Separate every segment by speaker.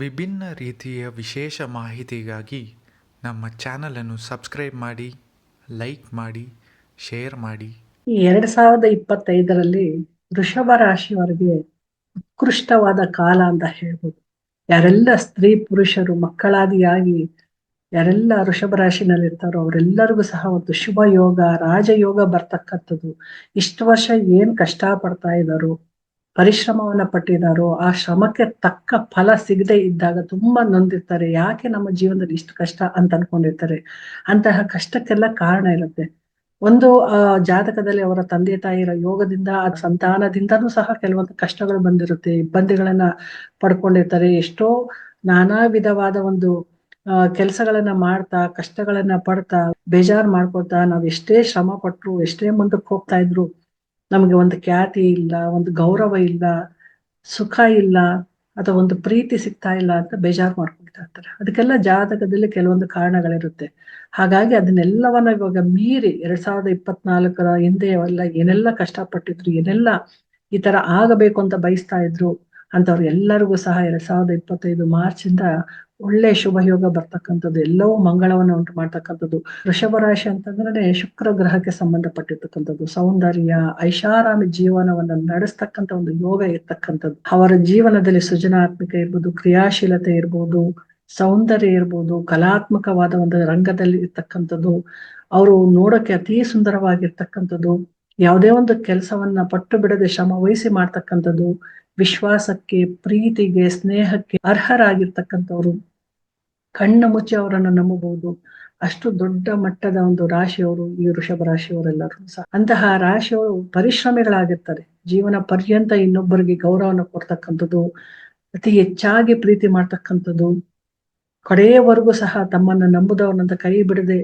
Speaker 1: ವಿಭಿನ್ನ ರೀತಿಯ ವಿಶೇಷ ಮಾಹಿತಿಗಾಗಿ ನಮ್ಮ ಚಾನಲನ್ನು ಸಬ್ಸ್ಕ್ರೈಬ್ ಮಾಡಿ, ಲೈಕ್ ಮಾಡಿ, ಶೇರ್ ಮಾಡಿ.
Speaker 2: ಈ ಎರಡ್ ಸಾವಿರದ ಇಪ್ಪತ್ತೈದರಲ್ಲಿ ವೃಷಭ ರಾಶಿಯವರಿಗೆ ಉತ್ಕೃಷ್ಟವಾದ ಕಾಲ ಅಂತ ಹೇಳ್ಬೋದು. ಯಾರೆಲ್ಲ ಸ್ತ್ರೀ ಪುರುಷರು, ಮಕ್ಕಳಾದಿಯಾಗಿ ಯಾರೆಲ್ಲ ವೃಷಭ ರಾಶಿನಲ್ಲಿ ಇರ್ತಾರೋ ಅವರೆಲ್ಲರಿಗೂ ಸಹ ಒಂದು ಶುಭ ಯೋಗ ರಾಜಯೋಗ ಬರ್ತಕ್ಕಂಥದ್ದು. ಇಷ್ಟು ವರ್ಷ ಏನ್ ಕಷ್ಟ ಪಡ್ತಾ ಇದ್ದಾರೋ ಪರಿಶ್ರಮವನ್ನ ಪಟ್ಟಿದಾರೋ, ಆ ಶ್ರಮಕ್ಕೆ ತಕ್ಕ ಫಲ ಸಿಗದೆ ಇದ್ದಾಗ ತುಂಬಾ ನೊಂದಿರ್ತಾರೆ. ಯಾಕೆ ನಮ್ಮ ಜೀವನದಲ್ಲಿ ಇಷ್ಟು ಕಷ್ಟ ಅಂತ ಅನ್ಕೊಂಡಿರ್ತಾರೆ? ಅಂತಹ ಕಷ್ಟಕ್ಕೆಲ್ಲ ಕಾರಣ ಇರುತ್ತೆ. ಒಂದು, ಆ, ಜಾತಕದಲ್ಲಿ ಅವರ ತಂದೆ ತಾಯಿರ ಯೋಗದಿಂದ, ಆ ಸಂತಾನದಿಂದನೂ ಸಹ ಕೆಲವೊಂದು ಕಷ್ಟಗಳು ಬಂದಿರುತ್ತೆ. ಇಬ್ಬಂದಿಗಳನ್ನ ಪಡ್ಕೊಂಡಿರ್ತಾರೆ. ಎಷ್ಟೋ ನಾನಾ ವಿಧವಾದ ಒಂದು ಕೆಲಸಗಳನ್ನ ಮಾಡ್ತಾ, ಕಷ್ಟಗಳನ್ನ ಪಡ್ತಾ, ಬೇಜಾರ್ ಮಾಡ್ಕೊತಾ ನಾವ್ ಎಷ್ಟೇ ಶ್ರಮ ಪಟ್ರು, ಎಷ್ಟೇ ಮುಂದಕ್ಕೆ ಹೋಗ್ತಾ ಇದ್ರು ನಮ್ಗೆ ಒಂದು ಖ್ಯಾತಿ ಇಲ್ಲ, ಒಂದು ಗೌರವ ಇಲ್ಲ, ಸುಖ ಇಲ್ಲ, ಅಥವಾ ಒಂದು ಪ್ರೀತಿ ಸಿಗ್ತಾ ಇಲ್ಲ ಅಂತ ಬೇಜಾರ್ ಮಾಡ್ಕೊಳ್ತಾ ಇರ್ತಾರೆ. ಅದಕ್ಕೆಲ್ಲ ಜಾತಕದಲ್ಲಿ ಕೆಲವೊಂದು ಕಾರಣಗಳಿರುತ್ತೆ. ಹಾಗಾಗಿ ಅದನ್ನೆಲ್ಲವನ್ನ ಇವಾಗ ಮೀರಿ ಎರಡ್ ಸಾವಿರದ ಇಪ್ಪತ್ನಾಲ್ಕರ ಹಿಂದೆ ಎಲ್ಲ ಏನೆಲ್ಲ ಕಷ್ಟಪಟ್ಟಿದ್ರು, ಏನೆಲ್ಲ ಈ ತರ ಆಗಬೇಕು ಅಂತ ಬಯಸ್ತಾ ಇದ್ರು ಅಂತವ್ರು ಎಲ್ಲರಿಗೂ ಸಹ ಎರಡ್ ಸಾವಿರದ ಇಪ್ಪತ್ತೈದು ಮಾರ್ಚ್ ಇಂದ ಒಳ್ಳೆ ಶುಭಯೋಗ ಬರ್ತಕ್ಕಂಥದ್ದು ಎಲ್ಲವೂ ಮಂಗಳವನ್ನು ಉಂಟು ಮಾಡ್ತಕ್ಕಂಥದ್ದು. ವೃಷಭ ರಾಶಿ ಅಂತಂದ್ರೆ ಶುಕ್ರ ಗ್ರಹಕ್ಕೆ ಸಂಬಂಧಪಟ್ಟಿರ್ತಕ್ಕಂಥದ್ದು. ಸೌಂದರ್ಯ, ಐಷಾರಾಮಿ ಜೀವನವನ್ನ ನಡೆಸ್ತಕ್ಕಂಥ ಒಂದು ಯೋಗ ಇರ್ತಕ್ಕಂಥದ್ದು. ಅವರ ಜೀವನದಲ್ಲಿ ಸೃಜನಾತ್ಮಕ ಇರ್ಬೋದು, ಕ್ರಿಯಾಶೀಲತೆ ಇರ್ಬೋದು, ಸೌಂದರ್ಯ ಇರ್ಬೋದು, ಕಲಾತ್ಮಕವಾದ ಒಂದು ರಂಗದಲ್ಲಿ ಇರ್ತಕ್ಕಂಥದ್ದು. ಅವರು ನೋಡಕ್ಕೆ ಅತಿ ಸುಂದರವಾಗಿರ್ತಕ್ಕಂಥದ್ದು. ಯಾವುದೇ ಒಂದು ಕೆಲಸವನ್ನ ಪಟ್ಟು ಬಿಡದೆ ಶ್ರಮ ವಹಿಸಿ ಮಾಡ್ತಕ್ಕಂಥದ್ದು. ವಿಶ್ವಾಸಕ್ಕೆ, ಪ್ರೀತಿಗೆ, ಸ್ನೇಹಕ್ಕೆ ಅರ್ಹರಾಗಿರ್ತಕ್ಕಂಥವ್ರು. ಕಣ್ಣು ಮುಚ್ಚಿ ಅವರನ್ನು ನಂಬಬಹುದು. ಅಷ್ಟು ದೊಡ್ಡ ಮಟ್ಟದ ಒಂದು ರಾಶಿಯವರು ಈ ವೃಷಭ ರಾಶಿಯವರೆಲ್ಲರೂ ಸಹ. ಅಂತಹ ರಾಶಿಯವರು ಪರಿಶ್ರಮಿಗಳಾಗಿರ್ತಾರೆ. ಜೀವನ ಪರ್ಯಂತ ಇನ್ನೊಬ್ಬರಿಗೆ ಗೌರವನ ಕೊಡ್ತಕ್ಕಂಥದ್ದು, ಅತಿ ಹೆಚ್ಚಾಗಿ ಪ್ರೀತಿ ಮಾಡ್ತಕ್ಕಂಥದ್ದು, ಕಡೆಯವರೆಗೂ ಸಹ ತಮ್ಮನ್ನ ನಂಬುದವನಂತ ಕೈ ಬಿಡದೆ,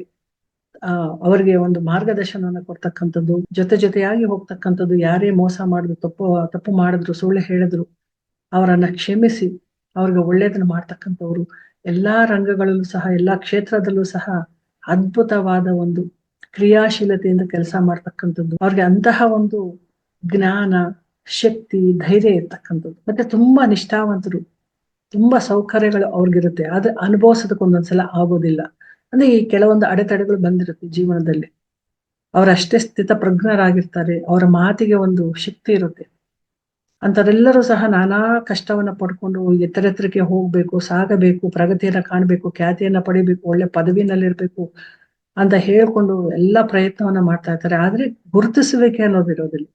Speaker 2: ಆ, ಅವರಿಗೆ ಒಂದು ಮಾರ್ಗದರ್ಶನವನ್ನ ಕೊಡ್ತಕ್ಕಂಥದ್ದು, ಜೊತೆ ಜೊತೆಯಾಗಿ ಹೋಗ್ತಕ್ಕಂಥದ್ದು, ಯಾರೇ ಮೋಸ ಮಾಡಿದ್ರು, ತಪ್ಪು ತಪ್ಪು ಮಾಡಿದ್ರು, ಸುಳ್ಳು ಹೇಳಿದ್ರು, ಅವರನ್ನ ಕ್ಷಮಿಸಿ, ಅವ್ರಿಗೆ ಒಳ್ಳೇದನ್ನ ಮಾಡ್ತಕ್ಕಂಥವ್ರು. ಎಲ್ಲಾ ರಂಗಗಳಲ್ಲೂ ಸಹ, ಎಲ್ಲಾ ಕ್ಷೇತ್ರದಲ್ಲೂ ಸಹ ಅದ್ಭುತವಾದ ಒಂದು ಕ್ರಿಯಾಶೀಲತೆಯಿಂದ ಕೆಲಸ ಮಾಡ್ತಕ್ಕಂಥದ್ದು. ಅವ್ರಿಗೆ ಅಂತಹ ಒಂದು ಜ್ಞಾನ, ಶಕ್ತಿ, ಧೈರ್ಯ ಇರ್ತಕ್ಕಂಥದ್ದು. ಮತ್ತೆ ತುಂಬಾ ನಿಷ್ಠಾವಂತರು, ತುಂಬಾ ಸೌಕರ್ಯಗಳು ಅವ್ರಿಗಿರುತ್ತೆ. ಆದ್ರೆ ಅನುಭವಿಸೋದಕ್ಕೆ ಒಂದೊಂದ್ಸಲ ಆಗೋದಿಲ್ಲ. ಅಂದ್ರೆ ಈ ಕೆಲವೊಂದು ಅಡೆತಡೆಗಳು ಬಂದಿರುತ್ತೆ ಜೀವನದಲ್ಲಿ. ಅವರಷ್ಟೇ ಸ್ಥಿತ ಪ್ರಜ್ಞರಾಗಿರ್ತಾರೆ ಅವರ ಮಾತಿಗೆ ಒಂದು ಶಕ್ತಿ ಇರುತ್ತೆ. ಅಂತರೆಲ್ಲರೂ ಸಹ ನಾನಾ ಕಷ್ಟವನ್ನ ಪಡ್ಕೊಂಡು ಎತ್ತರೆತ್ತರಕ್ಕೆ ಹೋಗ್ಬೇಕು, ಸಾಗಬೇಕು, ಪ್ರಗತಿಯನ್ನ ಕಾಣ್ಬೇಕು, ಖ್ಯಾತಿಯನ್ನ ಪಡಿಬೇಕು, ಒಳ್ಳೆ ಪದವಿನಲ್ಲಿರ್ಬೇಕು ಅಂತ ಹೇಳ್ಕೊಂಡು ಎಲ್ಲಾ ಪ್ರಯತ್ನವನ್ನ ಮಾಡ್ತಾ ಇರ್ತಾರೆ. ಆದ್ರೆ ಗುರುತಿಸುವಿಕೆ ಅನ್ನೋದಿರೋದಿಲ್ಲ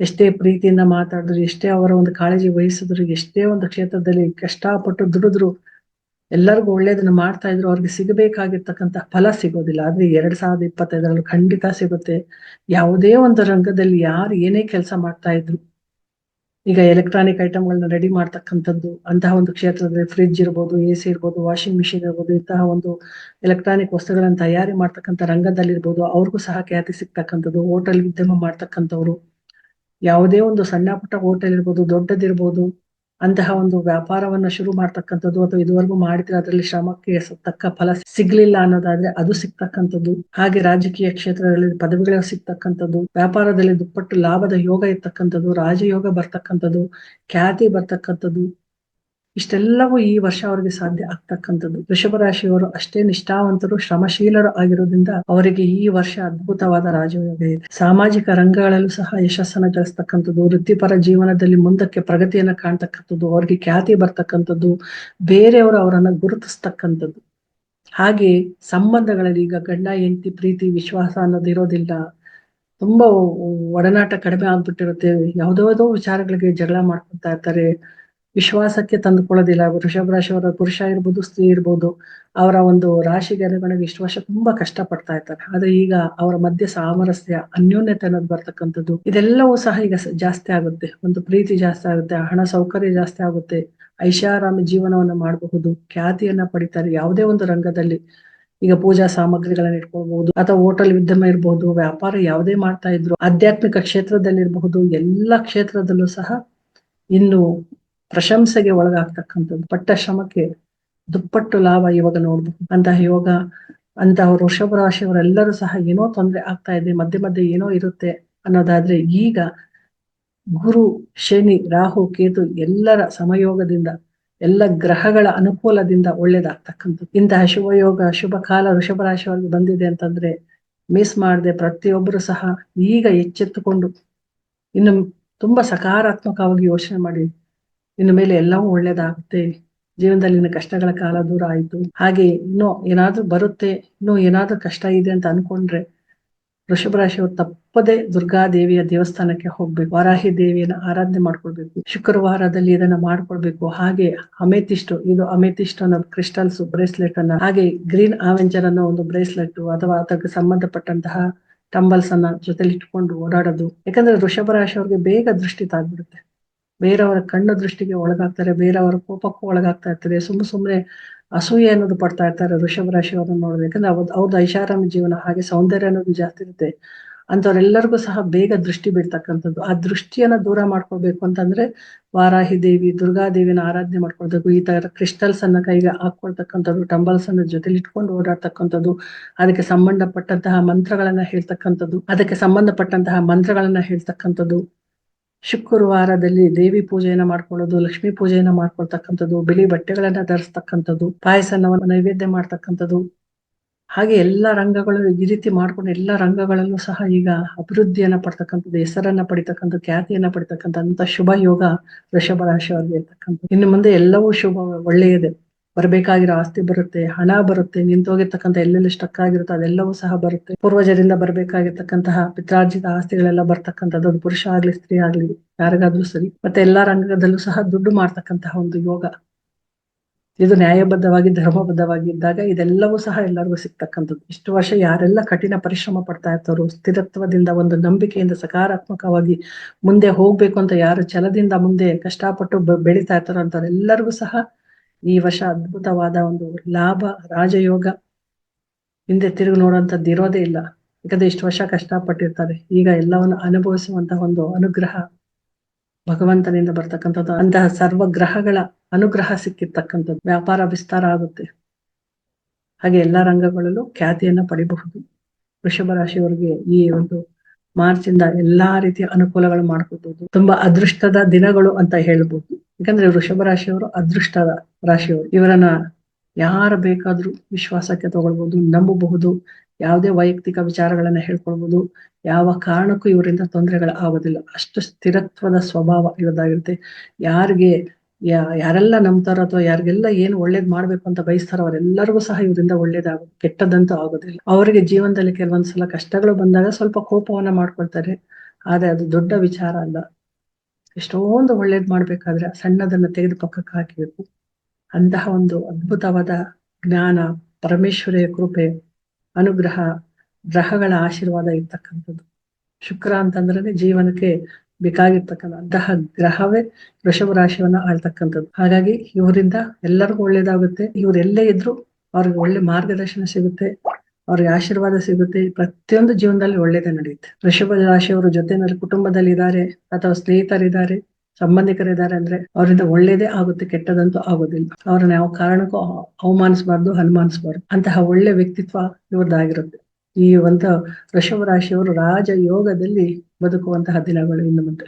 Speaker 2: ಎಷ್ಟೇ ಪ್ರೀತಿಯಿಂದ ಮಾತಾಡಿದ್ರು, ಎಷ್ಟೇ ಅವರ ಒಂದು ಕಾಳಜಿ ವಹಿಸಿದ್ರು, ಎಷ್ಟೇ ಒಂದು ಕ್ಷೇತ್ರದಲ್ಲಿ ಕಷ್ಟಪಟ್ಟು ದುಡಿದ್ರು, ಎಲ್ಲರಿಗೂ ಒಳ್ಳೇದನ್ನ ಮಾಡ್ತಾ ಇದ್ರು, ಅವ್ರಿಗೆ ಸಿಗಬೇಕಾಗಿರ್ತಕ್ಕಂಥ ಫಲ ಸಿಗೋದಿಲ್ಲ. ಆದ್ರೆ ಎರಡ್ ಸಾವಿರದ ಇಪ್ಪತ್ತೈದರಲ್ಲಿ ಖಂಡಿತ ಸಿಗುತ್ತೆ. ಯಾವುದೇ ಒಂದು ರಂಗದಲ್ಲಿ ಯಾರು ಏನೇ ಕೆಲಸ ಮಾಡ್ತಾ ಇದ್ರು ಈಗ ಎಲೆಕ್ಟ್ರಾನಿಕ್ ಐಟಮ್ಗಳನ್ನ ರೆಡಿ ಮಾಡ್ತಕ್ಕಂಥದ್ದು, ಅಂತಹ ಒಂದು ಕ್ಷೇತ್ರದಲ್ಲಿ ಫ್ರಿಡ್ಜ್ ಇರ್ಬೋದು ಎ ಸಿ ಇರ್ಬೋದು ವಾಷಿಂಗ್ ಮಿಷಿನ್ ಇರ್ಬೋದು, ಇಂತಹ ಒಂದು ಎಲೆಕ್ಟ್ರಾನಿಕ್ ವಸ್ತುಗಳನ್ನ ತಯಾರಿ ಮಾಡ್ತಕ್ಕಂಥ ರಂಗದಲ್ಲಿ ಇರ್ಬೋದು, ಅವ್ರಿಗೂ ಸಹ ಖ್ಯಾತಿ ಸಿಗ್ತಕ್ಕಂಥದ್ದು ಹೋಟೆಲ್ ಉದ್ಯಮ ಮಾಡ್ತಕ್ಕಂಥವ್ರು. ಯಾವುದೇ ಒಂದು ಸಣ್ಣ ಪುಟ್ಟ ಹೋಟೆಲ್ ಇರ್ಬೋದು, ದೊಡ್ಡದಿರ್ಬೋದು ಅಂತಹ ಒಂದು ವ್ಯಾಪಾರವನ್ನ ಶುರು ಮಾಡ್ತಕ್ಕಂಥದ್ದು ಅಥವಾ ಇದುವರೆಗೂ ಮಾಡಿದ್ರೆ ಅದರಲ್ಲಿ ಶ್ರಮಕ್ಕೆ ತಕ್ಕ ಫಲ ಸಿಗ್ಲಿಲ್ಲ ಅನ್ನೋದಾದ್ರೆ ಅದು ಸಿಗ್ತಕ್ಕಂಥದ್ದು. ಹಾಗೆ ರಾಜಕೀಯ ಕ್ಷೇತ್ರಗಳಲ್ಲಿ ಪದವಿಗಳು ಸಿಗ್ತಕ್ಕಂಥದ್ದು, ವ್ಯಾಪಾರದಲ್ಲಿ ದುಪ್ಪಟ್ಟು ಲಾಭದ ಯೋಗ ಇರ್ತಕ್ಕಂಥದ್ದು, ರಾಜಯೋಗ ಬರ್ತಕ್ಕಂಥದ್ದು, ಖ್ಯಾತಿ ಬರ್ತಕ್ಕಂಥದ್ದು ಇಷ್ಟೆಲ್ಲವೂ ಈ ವರ್ಷ ಅವರಿಗೆ ಸಾಧ್ಯ ಆಗ್ತಕ್ಕಂಥದ್ದು. ವೃಷಭ ರಾಶಿಯವರು ಅಷ್ಟೇ ನಿಷ್ಠಾವಂತರು, ಶ್ರಮಶೀಲರು ಆಗಿರೋದ್ರಿಂದ ಅವರಿಗೆ ಈ ವರ್ಷ ಅದ್ಭುತವಾದ ರಾಜಯೋಗ ಇದೆ. ಸಾಮಾಜಿಕ ರಂಗಗಳಲ್ಲೂ ಸಹ ಯಶಸ್ಸನ್ನ ಗಳಿಸ್ತಕ್ಕಂಥದ್ದು, ವೃತ್ತಿಪರ ಜೀವನದಲ್ಲಿ ಮುಂದಕ್ಕೆ ಪ್ರಗತಿಯನ್ನ ಕಾಣ್ತಕ್ಕಂಥದ್ದು, ಅವರಿಗೆ ಖ್ಯಾತಿ ಬರ್ತಕ್ಕಂಥದ್ದು, ಬೇರೆಯವರು ಅವರನ್ನ ಗುರುತಿಸ್ತಕ್ಕಂಥದ್ದು. ಹಾಗೆ ಸಂಬಂಧಗಳಲ್ಲಿ ಈಗ ಗಂಡ, ಹೆಂಡತಿ, ಪ್ರೀತಿ, ವಿಶ್ವಾಸ ಅನ್ನೋದು ಇರೋದಿಲ್ಲ. ತುಂಬಾ ಒಡನಾಟ ಕಡಿಮೆ ಆಗ್ಬಿಟ್ಟಿರುತ್ತೆ. ಯಾವ್ದಾವ್ದೋ ವಿಚಾರಗಳಿಗೆ ಜಗಳ ಮಾಡ್ಕೊತಾ ಇರ್ತಾರೆ. ವಿಶ್ವಾಸಕ್ಕೆ ತಂದುಕೊಳ್ಳೋದಿಲ್ಲ. ವೃಷಭ ರಾಶಿಯವರ ಪುರುಷ ಇರ್ಬೋದು, ಸ್ತ್ರೀ ಇರ್ಬೋದು, ಅವರ ಒಂದು ರಾಶಿಗೆ ಅನುಗುಣವಾಗಿ ವಿಶ್ವಾಸ ತುಂಬಾ ಕಷ್ಟ ಪಡ್ತಾ ಇರ್ತಾರೆ ಆದ್ರೆ ಈಗ ಅವರ ಮಧ್ಯ ಸಾಮರಸ್ಯ, ಅನ್ಯೋನ್ಯತೆ ಅನ್ನೋದು ಬರ್ತಕ್ಕಂಥದ್ದು, ಇದೆಲ್ಲವೂ ಸಹ ಈಗ ಜಾಸ್ತಿ ಆಗುತ್ತೆ. ಒಂದು ಪ್ರೀತಿ ಜಾಸ್ತಿ ಆಗುತ್ತೆ, ಹಣ ಸೌಕರ್ಯ ಜಾಸ್ತಿ ಆಗುತ್ತೆ, ಐಷಾರಾಮಿ ಜೀವನವನ್ನ ಮಾಡಬಹುದು, ಖ್ಯಾತಿಯನ್ನ ಪಡಿತಾರೆ. ಯಾವುದೇ ಒಂದು ರಂಗದಲ್ಲಿ ಈಗ ಪೂಜಾ ಸಾಮಗ್ರಿಗಳನ್ನ ಇಟ್ಕೊಳ್ಬಹುದು, ಅಥವಾ ಹೋಟೆಲ್ ಉದ್ಯಮ ಇರಬಹುದು ವ್ಯಾಪಾರ ಯಾವುದೇ ಮಾಡ್ತಾ ಇದ್ರು, ಆಧ್ಯಾತ್ಮಿಕ ಕ್ಷೇತ್ರದಲ್ಲಿ ಇರಬಹುದು ಎಲ್ಲಾ ಕ್ಷೇತ್ರದಲ್ಲೂ ಸಹ ಇನ್ನು ಪ್ರಶಂಸೆಗೆ ಒಳಗಾಗ್ತಕ್ಕಂಥದ್ದು, ಪಟ್ಟ ಶ್ರಮಕ್ಕೆ ದುಪ್ಪಟ್ಟು ಲಾಭ ಇವಾಗ ನೋಡ್ಬೋದು ಅಂತಹ ಯೋಗ, ಅಂತಹ ವೃಷಭ ರಾಶಿಯವರೆಲ್ಲರೂ ಸಹ ಏನೋ ತೊಂದರೆ ಆಗ್ತಾ ಇದೆ, ಮಧ್ಯೆ ಮಧ್ಯೆ ಏನೋ ಇರುತ್ತೆ ಅನ್ನೋದಾದ್ರೆ ಈಗ ಗುರು, ಶನಿ, ರಾಹು, ಕೇತು ಎಲ್ಲರ ಸಮಯೋಗದಿಂದ, ಎಲ್ಲ ಗ್ರಹಗಳ ಅನುಕೂಲದಿಂದ ಒಳ್ಳೇದಾಗ್ತಕ್ಕಂಥದ್ದು. ಇಂತಹ ಶುಭ ಯೋಗ ಶುಭ ಕಾಲ ವೃಷಭ ರಾಶಿಯವರಿಗೆ ಬಂದಿದೆ ಅಂತಂದ್ರೆ ಮಿಸ್ ಮಾಡದೆ ಪ್ರತಿಯೊಬ್ಬರು ಸಹ ಈಗ ಎಚ್ಚೆತ್ತುಕೊಂಡು ಇನ್ನು ತುಂಬಾ ಸಕಾರಾತ್ಮಕವಾಗಿ ಯೋಚನೆ ಮಾಡಿ. ಇನ್ನು ಮೇಲೆ ಎಲ್ಲವೂ ಒಳ್ಳೇದಾಗುತ್ತೆ. ಜೀವನದಲ್ಲಿನ ಕಷ್ಟಗಳ ಕಾಲ ದೂರ ಆಯಿತು. ಹಾಗೆ ಇನ್ನೂ ಏನಾದ್ರೂ ಬರುತ್ತೆ, ಇನ್ನೂ ಏನಾದ್ರೂ ಕಷ್ಟ ಇದೆ ಅಂತ ಅನ್ಕೊಂಡ್ರೆ ವೃಷಭ ರಾಶಿಯವರು ತಪ್ಪದೆ ದುರ್ಗಾದೇವಿಯ ದೇವಸ್ಥಾನಕ್ಕೆ ಹೋಗ್ಬೇಕು. ವಾರಾಹಿ ದೇವಿಯನ್ನ ಆರಾಧನೆ ಮಾಡ್ಕೊಳ್ಬೇಕು. ಶುಕ್ರವಾರದಲ್ಲಿ ಇದನ್ನ ಮಾಡ್ಕೊಳ್ಬೇಕು. ಹಾಗೆ ಅಮೆತಿಷ್ಟು, ಇದು ಅಮೆತಿಷ್ಟು ಅನ್ನೋ ಕ್ರಿಸ್ಟಲ್ಸ್ ಬ್ರೇಸ್ಲೆಟ್ ಅನ್ನ, ಹಾಗೆ ಗ್ರೀನ್ ಆವೆಂಜರ್ ಅನ್ನೋ ಒಂದು ಬ್ರೇಸ್ಲೆಟ್ ಅಥವಾ ಅದಕ್ಕೆ ಸಂಬಂಧಪಟ್ಟಂತಹ ಟಂಬಲ್ಸ್ ಅನ್ನ ಜೊತೆಲಿ ಇಟ್ಕೊಂಡು ಓಡಾಡೋದು. ಯಾಕಂದ್ರೆ ವೃಷಭ ರಾಶಿಯವ್ರಿಗೆ ಬೇಗ ದೃಷ್ಟಿ ತಾಗ್ಬಿಡುತ್ತೆ. ಬೇರೆಯವರ ಕಣ್ಣು ದೃಷ್ಟಿಗೆ ಒಳಗಾಗ್ತಾರೆ, ಬೇರೆಯವರ ಕೋಪಕ್ಕೂ ಒಳಗಾಗ್ತಾ ಇರ್ತಾರೆ ಸುಮ್ಮ ಸುಮ್ಮನೆ ಅಸೂಯೆ ಅನ್ನೋದು ಪಡ್ತಾ ಇರ್ತಾರೆ, ವೃಷಭ ರಾಶಿಯವರನ್ನು ನೋಡ್ಬೇಕಂದ್ರೆ ಅವ್ರ ಅವ್ರದ್ದು ಐಷಾರಾಮಿ ಜೀವನ ಹಾಗೆ ಸೌಂದರ್ಯ ಅನ್ನೋದು ಜಾಸ್ತಿ ಇರುತ್ತೆ. ಅಂಥವ್ರೆಲ್ಲರಿಗೂ ಸಹ ಬೇಗ ದೃಷ್ಟಿ ಬೀಳ್ತಕ್ಕಂಥದ್ದು. ಆ ದೃಷ್ಟಿಯನ್ನ ದೂರ ಮಾಡ್ಕೊಳ್ಬೇಕು ಅಂತಂದ್ರೆ ವಾರಾಹಿ ದೇವಿ ದುರ್ಗಾದೇವಿನ ಆರಾಧನೆ ಮಾಡ್ಕೊಳ್ಬೇಕು. ಈ ತರ ಕ್ರಿಸ್ಟಲ್ಸ್ ಅನ್ನ ಕೈಗೆ ಹಾಕೊಳ್ತಕ್ಕಂಥದ್ದು ಟಂಬಲ್ಸ್ ಅನ್ನ ಜೊತೆಲಿ ಇಟ್ಕೊಂಡು ಓಡಾಡ್ತಕ್ಕಂಥದ್ದು, ಅದಕ್ಕೆ ಸಂಬಂಧಪಟ್ಟಂತಹ ಮಂತ್ರಗಳನ್ನ ಹೇಳ್ತಕ್ಕಂಥದ್ದು, ಅದಕ್ಕೆ ಸಂಬಂಧಪಟ್ಟಂತಹ ಮಂತ್ರಗಳನ್ನ ಹೇಳ್ತಕ್ಕಂಥದ್ದು. ಶುಕ್ರವಾರದಲ್ಲಿ ದೇವಿ ಪೂಜೆಯನ್ನ ಮಾಡ್ಕೊಳ್ಳೋದು, ಲಕ್ಷ್ಮೀ ಪೂಜೆಯನ್ನ ಮಾಡ್ಕೊಳ್ತಕ್ಕಂಥದ್ದು, ಬಿಳಿ ಬಟ್ಟೆಗಳನ್ನ ಧರಿಸ್ತಕ್ಕಂಥದ್ದು ಪಾಯಸನ ನೈವೇದ್ಯ ಮಾಡ್ತಕ್ಕಂಥದ್ದು. ಹಾಗೆ ಎಲ್ಲಾ ರಂಗಗಳು ಈ ರೀತಿ ಮಾಡ್ಕೊಂಡು ಎಲ್ಲಾ ರಂಗಗಳಲ್ಲೂ ಸಹ ಈಗ ಅಭಿವೃದ್ಧಿಯನ್ನ ಪಡ್ತಕ್ಕಂಥದ್ದು, ಹೆಸರನ್ನ ಪಡಿತಕ್ಕಂಥ, ಖ್ಯಾತಿಯನ್ನ ಪಡಿತಕ್ಕಂಥ ಶುಭ ಯೋಗ ವೃಷಭ ರಾಶಿಯವರಿಗೆ ಇರ್ತಕ್ಕಂಥ ಇನ್ನು ಮುಂದೆ ಎಲ್ಲವೂ ಶುಭ ಒಳ್ಳೆಯದೇ. ಬರಬೇಕಾಗಿರೋ ಆಸ್ತಿ ಬರುತ್ತೆ, ಹಣ ಬರುತ್ತೆ, ನಿಂತೋಗಿರ್ತಕ್ಕಂಥ ಎಲ್ಲೆಲ್ಲಿ ಸ್ಟಕ್ ಆಗಿರುತ್ತೆ ಅದೆಲ್ಲವೂ ಸಹ ಬರುತ್ತೆ. ಪೂರ್ವಜರಿಂದ ಬರಬೇಕಾಗಿರ್ತಕ್ಕಂತಹ ಪಿತ್ರಾರ್ಜಿತ ಆಸ್ತಿಗಳೆಲ್ಲ ಬರ್ತಕ್ಕಂಥದ್ದು ಅದು ಪುರುಷ ಆಗ್ಲಿ, ಸ್ತ್ರೀ ಆಗ್ಲಿ, ಯಾರಿಗಾದ್ರೂ ಸರಿ. ಮತ್ತೆ ಎಲ್ಲಾ ರಂಗದಲ್ಲೂ ಸಹ ದುಡ್ಡು ಮಾಡ್ತಕ್ಕಂತಹ ಒಂದು ಯೋಗ. ಇದು ನ್ಯಾಯಬದ್ಧವಾಗಿ ಧರ್ಮಬದ್ಧವಾಗಿ ಇದ್ದಾಗ ಇದೆಲ್ಲವೂ ಸಹ ಎಲ್ಲರಿಗೂ ಸಿಗ್ತಕ್ಕಂಥದ್ದು. ಇಷ್ಟು ವರ್ಷ ಯಾರೆಲ್ಲ ಕಠಿಣ ಪರಿಶ್ರಮ ಪಡ್ತಾ ಇರ್ತಾರೋ, ಸ್ಥಿರತ್ವದಿಂದ ಒಂದು ನಂಬಿಕೆಯಿಂದ ಸಕಾರಾತ್ಮಕವಾಗಿ ಮುಂದೆ ಹೋಗ್ಬೇಕು ಅಂತ ಯಾರು ಛಲದಿಂದ ಮುಂದೆ ಕಷ್ಟಪಟ್ಟು ಬೆಳೀತಾ ಇರ್ತಾರೋ ಅಂತವ್ರೆಲ್ಲರಿಗೂ ಸಹ ಈ ವರ್ಷ ಅದ್ಭುತವಾದ ಒಂದು ಲಾಭ, ರಾಜಯೋಗ. ಹಿಂದೆ ತಿರುಗಿ ನೋಡುವಂಥದ್ದು ಇರೋದೇ ಇಲ್ಲ. ಯಾಕಂದ್ರೆ ಇಷ್ಟು ವರ್ಷ ಕಷ್ಟಪಟ್ಟಿರ್ತಾರೆ. ಈಗ ಎಲ್ಲವನ್ನು ಅನುಭವಿಸುವಂತಹ ಒಂದು ಅನುಗ್ರಹ ಭಗವಂತನಿಂದ ಬರ್ತಕ್ಕಂಥದ್ದು. ಅಂತಹ ಸರ್ವ ಗ್ರಹಗಳ ಅನುಗ್ರಹ ಸಿಕ್ಕಿರ್ತಕ್ಕಂಥದ್ದು. ವ್ಯಾಪಾರ ವಿಸ್ತಾರ ಆಗುತ್ತೆ. ಹಾಗೆ ಎಲ್ಲಾ ರಂಗಗಳಲ್ಲೂ ಖ್ಯಾತಿಯನ್ನ ಪಡಿಬಹುದು. ವೃಷಭ ರಾಶಿಯವರಿಗೆ ಈ ಒಂದು ಮಾರ್ಚ್ ಇಂದ ಎಲ್ಲಾ ರೀತಿಯ ಅನುಕೂಲಗಳು ಮಾಡ್ಕೋಬಹುದು ತುಂಬಾ ಅದೃಷ್ಟದ ದಿನಗಳು ಅಂತ ಹೇಳ್ಬೋದು. ಯಾಕಂದ್ರೆ ವೃಷಭ ರಾಶಿಯವರು ಅದೃಷ್ಟದ ರಾಶಿಯವರು. ಇವರನ್ನ ಯಾರು ಬೇಕಾದ್ರೂ ವಿಶ್ವಾಸಕ್ಕೆ ತಗೊಳ್ಬಹುದು ನಂಬಬಹುದು, ಯಾವುದೇ ವೈಯಕ್ತಿಕ ವಿಚಾರಗಳನ್ನ ಹೇಳ್ಕೊಳ್ಬಹುದು ಯಾವ ಕಾರಣಕ್ಕೂ ಇವರಿಂದ ತೊಂದರೆಗಳು ಆಗೋದಿಲ್ಲ. ಅಷ್ಟು ಸ್ಥಿರತ್ವದ ಸ್ವಭಾವ ಇರೋದಾಗಿರುತ್ತೆ. ಯಾರಿಗೆ ಯಾರೆಲ್ಲ ನಂಬ್ತಾರೋ ಅಥವಾ ಯಾರಿಗೆಲ್ಲ ಏನು ಒಳ್ಳೇದ್ ಮಾಡ್ಬೇಕು ಅಂತ ಬಯಸ್ತಾರೋ ಅವರೆಲ್ಲರಿಗೂ ಸಹ ಇವರಿಂದ ಒಳ್ಳೇದಾಗುತ್ತೆ ಕೆಟ್ಟದಂತೂ ಆಗೋದಿಲ್ಲ. ಅವರಿಗೆ ಜೀವನದಲ್ಲಿ ಕೆಲವೊಂದ್ಸಲ ಕಷ್ಟಗಳು ಬಂದಾಗ ಸ್ವಲ್ಪ ಕೋಪವನ್ನ ಮಾಡ್ಕೊಳ್ತಾರೆ. ಆದ್ರೆ ಅದು ದೊಡ್ಡ ವಿಚಾರ ಅಲ್ಲ. ಎಷ್ಟೊಂದು ಒಳ್ಳೇದ್ ಮಾಡ್ಬೇಕಾದ್ರೆ ಸಣ್ಣದನ್ನ ತೆಗೆದು ಪಕ್ಕಕ್ಕೆ ಹಾಕಬೇಕು ಅಂತಹ ಒಂದು ಅದ್ಭುತವಾದ ಜ್ಞಾನ, ಪರಮೇಶ್ವರಿಯ ಕೃಪೆ, ಅನುಗ್ರಹ, ಗ್ರಹಗಳ ಆಶೀರ್ವಾದ ಇರ್ತಕ್ಕಂಥದ್ದು. ಶುಕ್ರ ಅಂತಂದ್ರೆ ಜೀವನಕ್ಕೆ ಬೇಕಾಗಿರ್ತಕ್ಕಂಥ ಅಂತಹ ಗ್ರಹವೇ ವೃಷಭ ರಾಶಿಯನ್ನ ಆಳ್ತಕ್ಕಂಥದ್ದು. ಹಾಗಾಗಿ ಇವರಿಂದ ಎಲ್ಲರಿಗೂ ಒಳ್ಳೇದಾಗುತ್ತೆ. ಇವರೆಲ್ಲೇ ಇದ್ರು ಅವ್ರಿಗೆ ಒಳ್ಳೆ ಮಾರ್ಗದರ್ಶನ ಸಿಗುತ್ತೆ. ಅವ್ರಿಗೆ ಆಶೀರ್ವಾದ ಸಿಗುತ್ತೆ. ಪ್ರತಿಯೊಂದು ಜೀವನದಲ್ಲಿ ಒಳ್ಳೇದೇ ನಡೆಯುತ್ತೆ. ವೃಷಭ ರಾಶಿಯವರು ಜೊತೆನಲ್ಲಿ ಕುಟುಂಬದಲ್ಲಿ ಇದ್ದಾರೆ ಅಥವಾ ಸ್ನೇಹಿತರಿದ್ದಾರೆ, ಸಂಬಂಧಿಕರಿದ್ದಾರೆ ಅಂದ್ರೆ ಅವರಿಂದ ಒಳ್ಳೇದೇ ಆಗುತ್ತೆ, ಕೆಟ್ಟದಂತೂ ಆಗೋದಿಲ್ಲ. ಅವ್ರನ್ನ ಯಾವ ಕಾರಣಕ್ಕೂ ಅವಮಾನಿಸಬಾರ್ದು, ಅನುಮಾನಿಸಬಾರ್ದು. ಅಂತಹ ಒಳ್ಳೆ ವ್ಯಕ್ತಿತ್ವ ಇವ್ರದ್ದಾಗಿರುತ್ತೆ. ಈ ಒಂದು ವೃಷಭ ರಾಶಿಯವರು ರಾಜ ಯೋಗದಲ್ಲಿ ಬದುಕುವಂತಹ ದಿನಗಳು ಇನ್ನು ಮುಂದೆ.